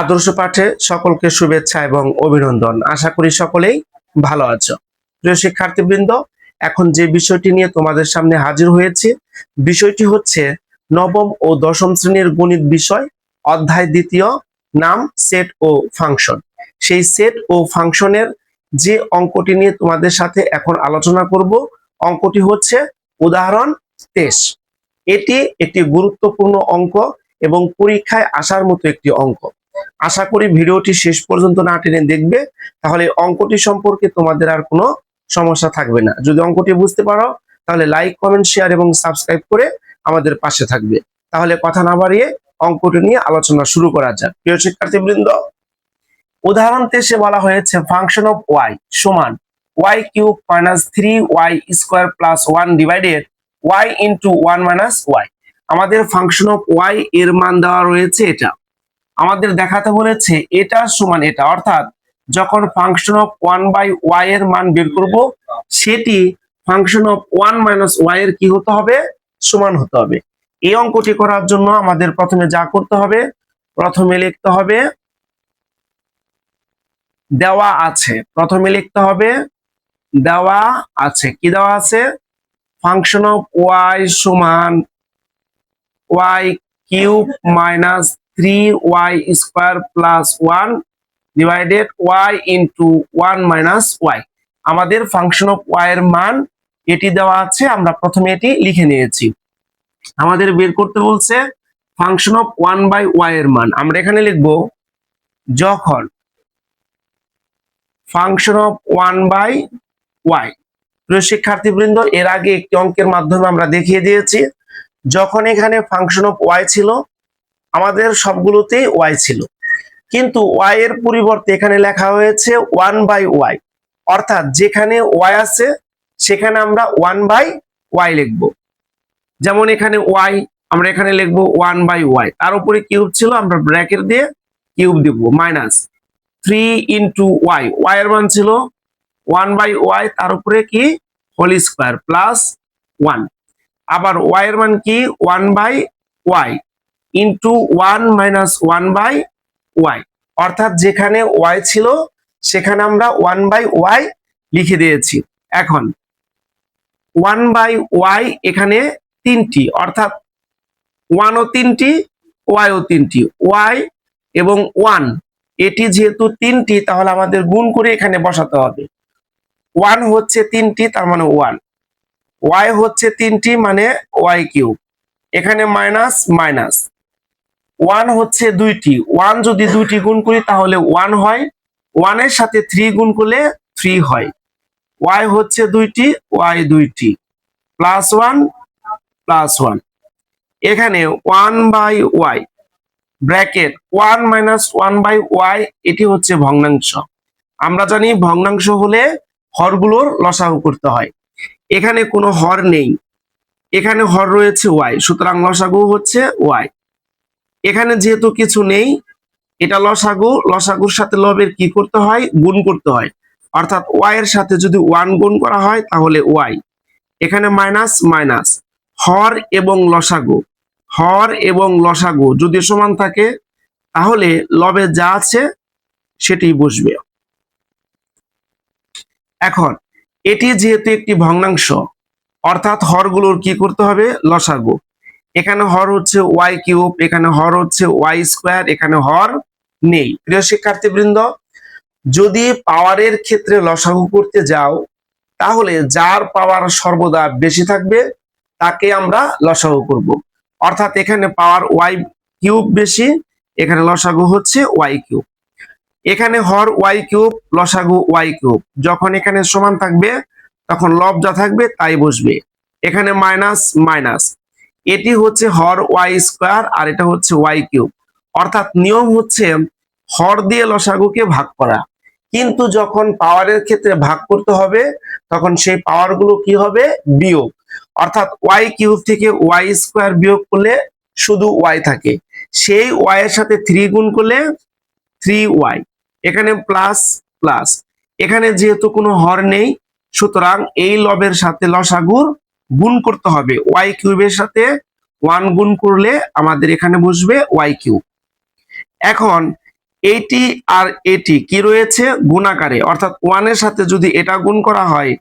আদর্শ পাঠে সকলকে শুভেচ্ছা এবং অভিনন্দন। আশা করি সকলেই ভালো আছো। প্রিয় শিক্ষার্থীবৃন্দ, এখন যে বিষয়টি নিয়ে তোমাদের সামনে হাজির হয়েছে, বিষয়টি হচ্ছে নবম ও দশম শ্রেণির গণিত বিষয়, অধ্যায় দ্বিতীয়, নাম সেট ও ফাংশন সেই সেট ও ফাংশনের যে অঙ্কটি নিয়ে তোমাদের সাথে এখন আলোচনা করব, অঙ্কটি হচ্ছে উদাহরণ তেইশ। এটি একটি গুরুত্বপূর্ণ অঙ্ক এবং পরীক্ষায় আসার মতো একটি অঙ্ক। আশা করি ভিডিওটি শেষ পর্যন্ত না টেনে দেখবে, তাহলে অঙ্কটি সম্পর্কে তোমাদের আর কোনো সমস্যা থাকবে না। যদি অঙ্কটি বুঝতে পারো, তাহলে লাইক কমেন্ট শেয়ার এবং সাবস্ক্রাইব করে আমাদের পাশে থাকবে। তাহলে কথা না বাড়িয়ে অঙ্কটি নিয়ে আলোচনা শুরু করা যাক। প্রিয় শিক্ষার্থীবৃন্দ, উদাহরণ তেসে বলা হয়েছে ফাংশন অফ ওয়াই সমান Y cube minus three Y square plus one divided Y into one minus Y আমাদের ফাংশন অফ ওয়াই এর মান দেওয়া রয়েছে এটা। আমাদের দেখাতে বলেছে এটা সমান এটা। অর্থাৎ যখন function of one by Y এর মান বের করব, সেটি function of one minus Y এর কি হতে হবে? সমান হতে হবে। এই অঙ্কটি করার জন্য আমাদের প্রথমে যা করতে হবে, প্রথমে লিখতে হবে, দেওয়া আছে। প্রথমে লিখতে হবে, দেওয়া আছে। কি দেওয়া আছে? ফাংশন অফ ওয়াই সমান Y cube minus three Y square plus one divided Y into one minus Y আমাদের ফাংশন অফ ওয়াই এর মান এটি দেওয়া আছে, আমরা প্রথমে এটি লিখে নিয়েছি। আমাদের বের করতে বলছে function of one by Y এর মান। আমরা এখানে লিখব, যখন function of one by Y প্রিয় শিক্ষার্থীবৃন্দ এর আগে একটি অঙ্কের মাধ্যমে আমরা দেখিয়ে দিয়েছি, যখন এখানে ফাংশন অফ ওয়াই ছিল আমাদের সবগুলোতেই ওয়াই ছিল। কিন্তু ওয়াই এর পরিবর্তে এখানে লেখা হয়েছে ওয়ান বাই ওয়াই অর্থাৎ যেখানে ওয়াই আছে, সেখানে আমরা ওয়ান বাই ওয়াই লিখব। যেমন এখানে ওয়াই আমরা এখানে লিখব ওয়ান বাই ওয়াই তার উপরে কিউব ছিল, আমরা ব্র্যাকেট দিয়ে কিউব দিব minus three into Y Y এর মান ছিল ওয়ান বাই ওয়াই তার উপরে কি? হোল স্কোয়ার প্লাস ওয়ান আবার ওয়াই এর মান কি? One by Y into one minus one by Y অর্থাৎ যেখানে ওয়াই ছিল, সেখানে আমরা ওয়ান বাই ওয়াই লিখে দিয়েছি। এখন ওয়ান বাই ওয়াই এখানে তিনটি, অর্থাৎ ওয়ানও তিনটি ওয়াইও তিনটি। ওয়াই এবং ওয়ান এটি যেহেতু তিনটি, তাহলে আমাদের গুণ করে এখানে বসাতে হবে। ওয়ান হচ্ছে তিনটি, তার মানে ওয়ান ওয়াই হচ্ছে তিনটি মানে ওয়াই কিউব। এখানে মাইনাস মাইনাস ওয়ান হচ্ছে দুইটি। ওয়ান যদি দুইটি গুণ করি তাহলে ওয়ান হয়। ওয়ানের সাথে থ্রি গুণ করলে থ্রি হয়। ওয়াই হচ্ছে দুইটি ওয়াই দুইটি। প্লাস ওয়ান প্লাস ওয়ান এখানে one by Y bracket one minus one by Y এটি হচ্ছে ভগ্নাংশ। আমরা জানি ভগ্নাংশ হলে হরগুলোর লসাগু করতে হয়। এখানে কোনো হর নেই। এখানে হর রয়েছে ওয়াই সুতরাং লসাগু হচ্ছে ওয়াই এখানে যেহেতু কিছু নেই, এটা লসাগু, লসাগুর সাথে লবের কি করতে হয়? গুণ করতে হয়। অর্থাৎ ওয়াই এর সাথে যদি ওয়ান গুণ করা হয়, তাহলে ওয়াই এখানে মাইনাস মাইনাস হর এবং লসাগু। হর এবং লসাগু যদি সমান থাকে, তাহলে লবে যা আছে, সেটি বসবে। এখন, এটি যেহেতু একটি ভগ্নাংশ, অর্থাৎ হরগুলোর কি করতে হবে? লসাগু। এখানে হর হচ্ছে ওয়াই কিউব, এখানে হর হচ্ছে ওয়াই স্কোয়ার, এখানে হর নেই। প্রিয় শিক্ষার্থীবৃন্দ, যদি পাওয়ারের ক্ষেত্রে লসাগু করতে যাও, তাহলে যার পাওয়ার সর্বদা বেশি থাকবে, তাকে আমরা লসাগু করব। অর্থাৎ এখানে পাওয়ার ওয়াই কিউব বেশি, এখানে লসাগু হচ্ছে ওয়াই কিউব। এখানে হর ওয়াই কিউব, লসাগু ওয়াই কিউব। যখন এখানে সমান থাকবে, তখন লব যা থাকবে, তাই বসবে। এখানে মাইনাস মাইনাস এটি হচ্ছে হর ওয়াই স্কোয়ার আর এটা হচ্ছে ওয়াই কিউব। অর্থাৎ নিয়ম হচ্ছে হর দিয়ে লসাগুকে ভাগ করা। কিন্তু যখন পাওয়ারের ক্ষেত্রে ভাগ করতে হবে, তখন সেই পাওয়ারগুলো কি হবে? বিয়োগ। অর্থাৎ ওয়াই কিউব থেকে ওয়াই স্কোয়ার বিয়োগ করলে শুধু ওয়াই থাকে। সেই ওয়াই এর সাথে থ্রি গুণ করলে থ্রি ওয়াই। এখানে প্লাস প্লাস। এখানে যেহেতু কোনো হর নেই, সুতরাং এই লবের সাথে লসাগুর গুণ করতে হবে। ওয়াই কিউবের সাথে ওয়ান গুণ করলে আমাদের এখানে বসবে ওয়াই কিউব এখন এইটি আর এটি কি রয়েছে? গুণাকারে। অর্থাৎ ওয়ানের সাথে যদি এটা গুণ করা হয়,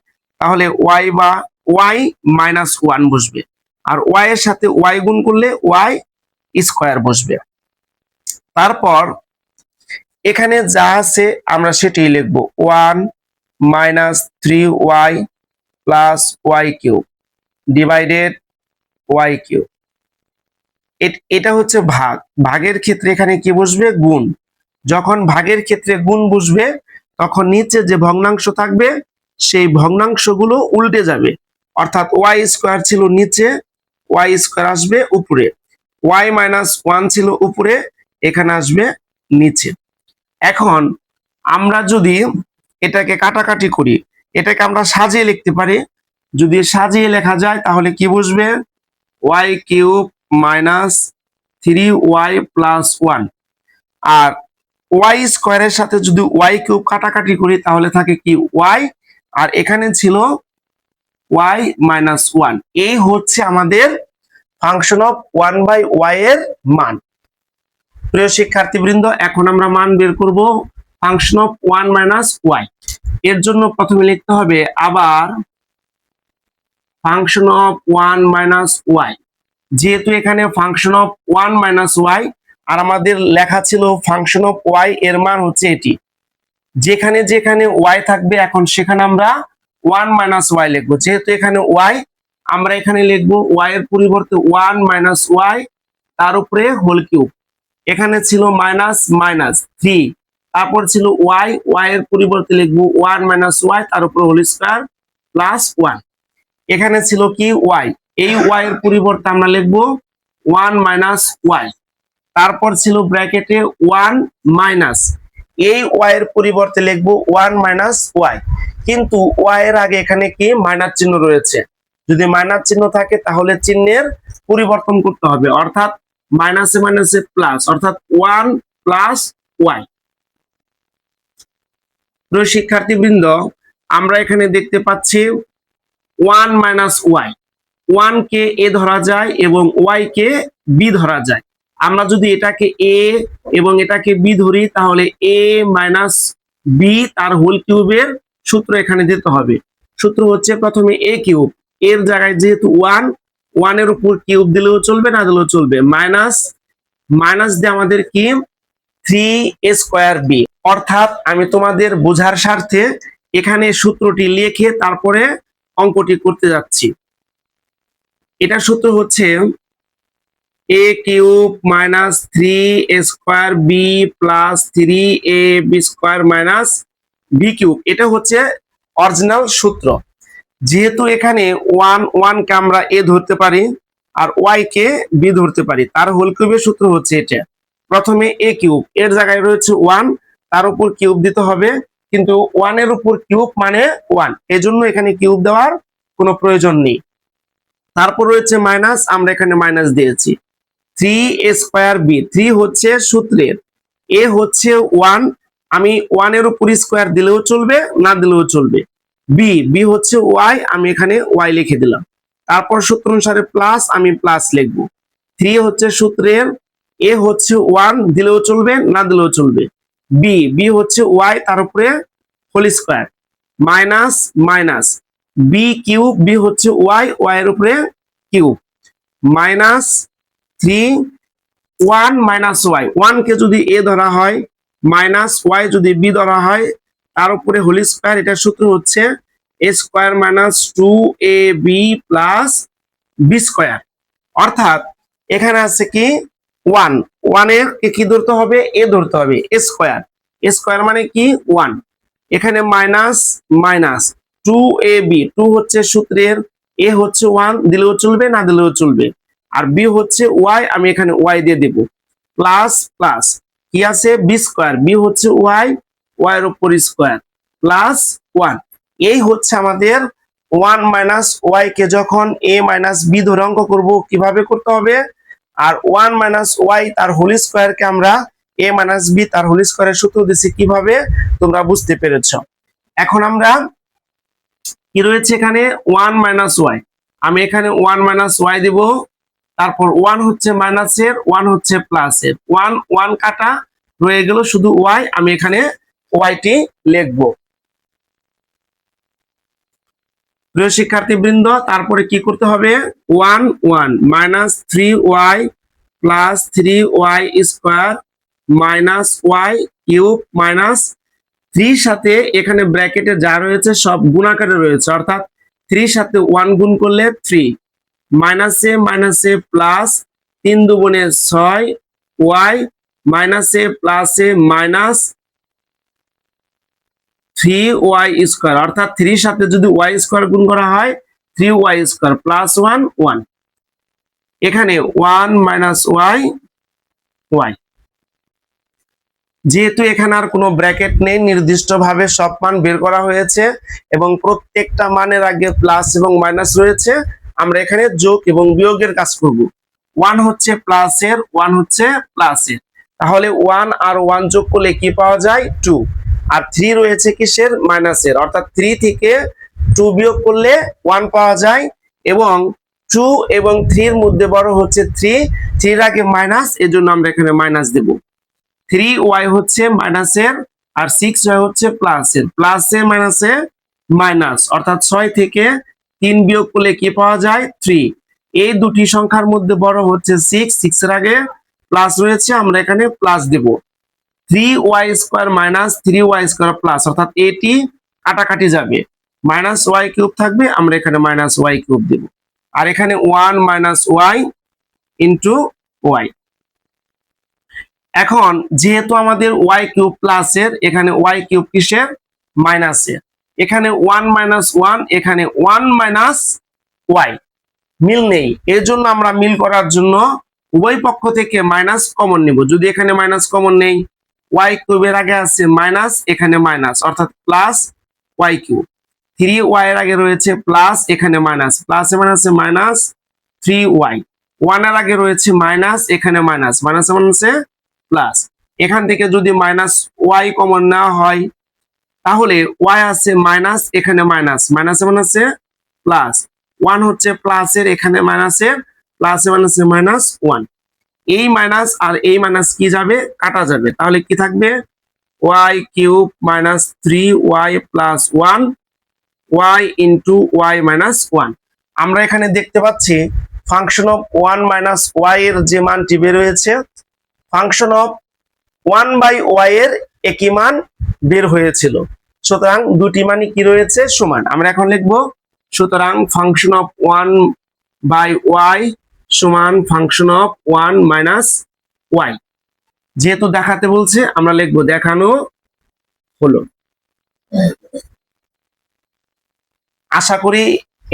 তাহলে ওয়াই বা ওয়াই মাইনাস ওয়ান বসবে। আর ওয়াই এর সাথে ওয়াই গুণ করলে ওয়াই স্কোয়ার বসবে। তারপর এখানে যা আছে আমরা সেটাই লিখব। One minus three Y plus Y cube divided Y cube এটা হচ্ছে ভাগ। ভাগের ক্ষেত্রে এখানে কি বসবে? গুণ। যখন ভাগের ক্ষেত্রে গুণ বসবে, তখন নিচে যে ভগ্নাংশ থাকবে, সেই ভগ্নাংশগুলো উল্টে যাবে। অর্থাৎ ওয়াই স্কোয়ার ছিল নিচে ওয়াই স্কোয়ার আসবে উপরে। ওয়াই মাইনাস ওয়ান ছিল উপরে, এখানে আসবে নিচে। এখন আমরা যদি এটাকে কাটাকাটি করি, এটাকে আমরা সাজিয়ে লিখতে পারি যদি সাজিয়ে লেখা যায়, তাহলে কি বুঝবে? Y cube minus three Y plus one আর ওয়াই স্কোয়ারের সাথে যদি ওয়াই কিউব কাটাকাটি করি, তাহলে থাকে কি ওয়াই আর এখানে ছিল ওয়াই মাইনাস ওয়ান এই হচ্ছে আমাদের function of one by Y এর মান। প্রিয় শিক্ষার্থীবৃন্দ, এখন আমরা মান বের করব function of one minus Y এর জন্য প্রথমে লিখতে হবে আবার function of one minus Y যেহেতু এখানে function of one minus Y আর আমাদের লেখা ছিল ফাংশন অফ ওয়াই এর মান হচ্ছে এটি। যেখানে যেখানে ওয়াই থাকবে, এখন সেখানে আমরা ওয়ান মাইনাস ওয়াই লিখব। যেহেতু এখানে ওয়াই আমরা এখানে লিখব ওয়াই এর পরিবর্তে ওয়ান মাইনাস ওয়াই তার উপরে হোল কিউব এখানে ছিল মাইনাস মাইনাস থ্রি তারপর ছিল ওয়াই ওয়াই এর পরিবর্তে লিখব ওয়ান মাইনাস ওয়াই তার উপরে হোল স্কোয়ার প্লাস ওয়ান এখানে ছিল কি? ওয়াই এই ওয়াই এর পরিবর্তে আমরা লিখব ওয়ান মাইনাস ওয়াই তারপর ছিল ব্র্যাকেটে ওয়ান মাইনাস এই ওয়াই এর পরিবর্তে লিখব ওয়ান মাইনাস ওয়াই কিন্তু ওয়াই এর আগে এখানে কি? মাইনাস চিহ্ন রয়েছে। যদি মাইনাস চিহ্ন থাকে, তাহলে চিহ্নের পরিবর্তন করতে হবে। অর্থাৎ মাইনাসে মাইনাসে প্লাস অর্থাৎ ওয়ান প্লাস ওয়াই শিক্ষার্থীবৃন্দ, আমরা এখানে দেখতে পাচ্ছি ওয়ান মাইনাস ওয়াই। ওয়ান কে এ ধরা যায় এবং ওয়াই কে বি ধরা যায়। আমরা যদি এটাকে এ এবং এটাকে বি ধরি, তাহলে এ মাইনাস বি তার হোল কিউবের সূত্র এখানে দিতে হবে। সূত্র হচ্ছে প্রথমে এ কিউব। এর জায়গায় যেহেতু ওয়ান, ওয়ানের উপর কিউব দিলেও চলবে, না দিলেও চলবে। মাইনাস মাইনাস দিয়ে আমাদের কি? Three A square B. অর্থাৎ আমি তোমাদের বোঝার স্বার্থে এখানে সূত্রটি লিখে তারপরে অঙ্কটি করতে যাচ্ছি। এটা সূত্র হচ্ছে A cube minus three A square B plus three A B square minus B cube এটা হচ্ছে অরিজিনাল সূত্র। যেহেতু এখানে ওয়ান ওয়ান কে আমরা এ ধরতে পারি আর ওয়াই কে বি ধরতে পারি, তার হোল কিউবের সূত্র হচ্ছে এটা। প্রথমে এ কিউব এর জায়গায় রয়েছে ওয়ান তার উপর কিউব দিতে হবে। কিন্তু ওয়ানের উপর কিউব মানে ওয়ান এজন্য এখানে কিউব দেওয়ার কোনো প্রয়োজন নেই। তারপর রয়েছে মাইনাস আমরা এখানে মাইনাস দিয়েছি। Three A square B three হচ্ছে সূত্রের। এ হচ্ছে ওয়ান আমি ওয়ানের উপর স্কোয়ার দিলেও চলবে, না দিলেও চলবে। বি বি হচ্ছে ওয়াই আমি এখানে ওয়াই লিখে দিলাম। তারপর সূত্র অনুসারে প্লাস আমি প্লাস লিখব। থ্রি হচ্ছে সূত্রের এ হচ্ছে ওয়ান দিলেও চলবে, না দিলেও চলবে। বি বি হচ্ছে ওয়াই তার উপরে whole square minus minus B cube B হচ্ছে ওয়াই ওয়াই এর উপরে cube minus three one minus Y one কে যদি এ ধরা হয় মাইনাস ওয়াই যদি বি ধরা হয়, তার উপরে হোল স্কোয়ার এটার সূত্র হচ্ছে A square minus two A B plus B square অর্থাৎ, এখানে আছে কি? ওয়ান, ওয়ানের কে ধরতে হবে? এ ধরতে হবে, এ স্কোয়ার। স্কোয়ার মানে কি? ওয়ান। এখানে minus minus. Two A B, two হচ্ছে সূত্রের, এ হচ্ছে ওয়ান, দিলেও চলবে, না দিলেও চলবে। আর বি হচ্ছে ওয়াই, আমি এখানে ওয়াই দিয়ে দেব। Plus plus. কি আছে? B square. বি হচ্ছে ওয়াই ওয়াই এর উপর স্কোয়ার। Plus one. এই হচ্ছে আমাদের ওয়ান মাইনাস ওয়াই কে যখন এ মাইনাস বি ধরে অঙ্ক করব, কীভাবে করতে হবে? আর ওয়ান মাইনাস ওয়াই তার হোল স্কোয়ার কে আমরা এ মাইনাস বি তার হোল স্কোয়ারের সূত্র দিচ্ছি কীভাবে? তোমরা বুঝতে পেরেছ। এখন আমরা কি রয়েছে এখানে? One minus Y. আমি এখানে ওয়ান মাইনাস ওয়াই দিব। তারপর ওয়ান হচ্ছে মাইনাসের, ওয়ান হচ্ছে প্লাসের। ওয়ান ওয়ান কাটা রয়ে গেল শুধু ওয়াই। আমি এখানে ওয়াইটি লিখব। প্রিয় শিক্ষার্থীবৃন্দ, তারপরে কি করতে হবে? One one, minus three Y plus three Y square minus Y cube minus থ্রির সাথে এখানে ব্র্যাকেটে যা রয়েছে সব গুণাকারে রয়েছে। অর্থাৎ থ্রির সাথে ওয়ান গুণ করলে থ্রি। মাইনাসে মাইনাসে প্লাস তিন দুগুণে ছয় ওয়াই, মাইনাসে প্লাসে মাইনাস থ্রি ওয়াই স্কোয়ার অর্থাৎ থ্রির সাথে যদি ওয়াই স্কোয়ার গুণ করা হয় three Y square plus one one এখানে ওয়ান মাইনাস ওয়াই ওয়াই যেহেতু এখানে আর কোনো ব্র্যাকেট নেই, নির্দিষ্টভাবে সব মান বের করা হয়েছে এবং প্রত্যেকটা মানের আগে প্লাস এবং মাইনাস রয়েছে, আমরা এখানে যোগ এবং বিয়োগের কাজ করব। ওয়ান হচ্ছে প্লাসের ওয়ান হচ্ছে প্লাসের তাহলে ওয়ান আর ওয়ান যোগ করলে কি পাওয়া যায়? টু আর থ্রি রয়েছে কিসের? মাইনাসের অর্থাৎ থ্রি থেকে টু বিয়োগ করলে ওয়ান পাওয়া যায় এবং টু এবং থ্রির মধ্যে বড় হচ্ছে থ্রি থ্রির আগে মাইনাস এর জন্য আমরা এখানে মাইনাস দেব। থ্রি ওয়াই হচ্ছে মাইনাসের আর সিক্স ওয়াই হচ্ছে প্লাসের প্লাসে মাইনাসে মাইনাস অর্থাৎ ছয় থেকে তিন বিয়োগ করলে কি পাওয়া যায়? থ্রি এই দুটি সংখ্যার মধ্যে বড় হচ্ছে সিক্স সিক্স এর আগে প্লাস রয়েছে, আমরা এখানে প্লাস দেব। Three Y square minus three Y square plus অর্থাৎ এটি কাটাকাটি যাবে। মাইনাস ওয়াই কিউব থাকবে, আমরা এখানে মাইনাস ওয়াই কিউব দেব। আর এখানে one minus Y into Y এখন, যেহেতু আমাদের ওয়াই কিউব প্লাসের এখানে ওয়াই কিউব কিসের? মাইনাসের এখানে ওয়ান মাইনাস ওয়ান এখানে ওয়ান মাইনাস ওয়াই মিল নেই। এর আমরা মিল করার জন্য উভয় পক্ষ থেকে মাইনাস কমন নিব। যদি এখানে মাইনাস কমন নেই ওয়াই কিউবের আগে আছে মাইনাস এখানে মাইনাস অর্থাৎ plus Y cube three Y এর আগে রয়েছে প্লাস এখানে মাইনাস প্লাস মাইনাসে মাইনাস থ্রি ওয়াই ওয়ানের আগে রয়েছে মাইনাস এখানে মাইনাস মাইনাস মাইনাসে প্লাস এখান থেকে যদি মাইনাস ওয়াই কমন নেওয়া হয়, তাহলে ওয়াই আছে মাইনাস এখানে মাইনাস মাইনাসে মাইনাসে প্লাস ওয়ান হচ্ছে প্লাসের এখানে মাইনাসের প্লাসে মাইনাসে মাইনাস ওয়ান এই মাইনাস আর এই মাইনাস কি যাবে? কাটা যাবে। তাহলে কি থাকবে? Y cube minus three Y plus one Y into Y minus one আমরা এখানে দেখতে পাচ্ছি function of one minus Y এর যে মানটি বের হয়েছে function of one by Y এর একই মান বের হয়েছিল। সুতরাং দুটি মানই কি রয়েছে? সমান। আমরা এখন লিখব, সুতরাং function of one by Y সমান function of one minus Y যেহেতু দেখাতে বলছে, আমরা লিখব দেখানো হলো। আশা করি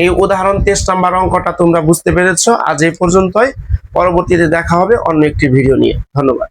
এই উদাহরণ টেস্ট নাম্বার অঙ্কটা তোমরা বুঝতে পেরেছ। আজ এই পর্যন্তই। পরবর্তীতে দেখা হবে অন্য একটি ভিডিও নিয়ে। ধন্যবাদ।